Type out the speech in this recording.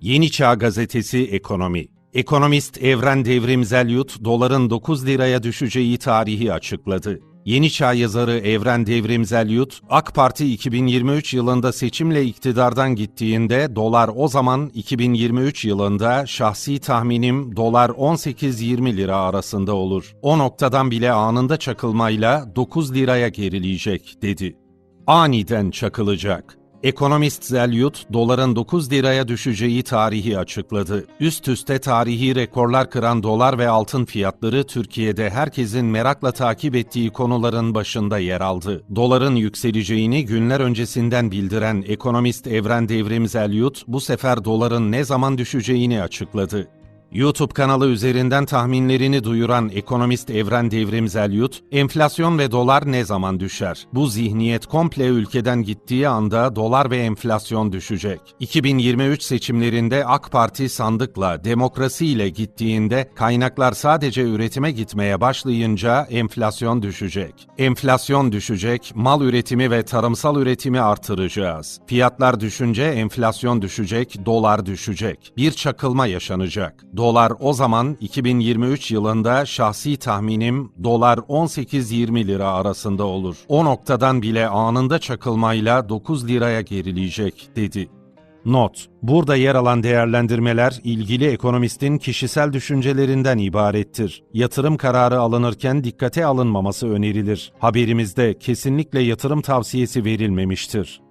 Yeni Çağ Gazetesi Ekonomi Ekonomist Evren Devrimsel Yut, doların 9 liraya düşeceği tarihi açıkladı. Yeni Çağ yazarı Evren Devrimsel Yut, AK Parti 2023 yılında seçimle iktidardan gittiğinde dolar o zaman 2023 yılında şahsi tahminim dolar 18-20 lira arasında olur. O noktadan bile anında çakılmayla 9 liraya gerileyecek dedi. Aniden çakılacak. Ekonomist Zelyut, doların 9 liraya düşeceği tarihi açıkladı. Üst üste tarihi rekorlar kıran dolar ve altın fiyatları Türkiye'de herkesin merakla takip ettiği konuların başında yer aldı. Doların yükseleceğini günler öncesinden bildiren ekonomist Evren Devrim Zelyut, bu sefer doların ne zaman düşeceğini açıkladı. YouTube kanalı üzerinden tahminlerini duyuran ekonomist Evren Devrim Zelyut, enflasyon ve dolar ne zaman düşer? Bu zihniyet komple ülkeden gittiği anda dolar ve enflasyon düşecek. 2023 seçimlerinde AK Parti sandıkla, demokrasiyle gittiğinde kaynaklar sadece üretime gitmeye başlayınca enflasyon düşecek. Enflasyon düşecek, mal üretimi ve tarımsal üretimi artıracağız. Fiyatlar düşünce enflasyon düşecek, dolar düşecek. Bir çakılma yaşanacak. Dolar o zaman 2023 yılında şahsi tahminim dolar 18-20 lira arasında olur. O noktadan bile anında çakılmayla 9 liraya gerileyecek dedi. Not: Burada yer alan değerlendirmeler ilgili ekonomistin kişisel düşüncelerinden ibarettir. Yatırım kararı alınırken dikkate alınmaması önerilir. Haberimizde kesinlikle yatırım tavsiyesi verilmemiştir.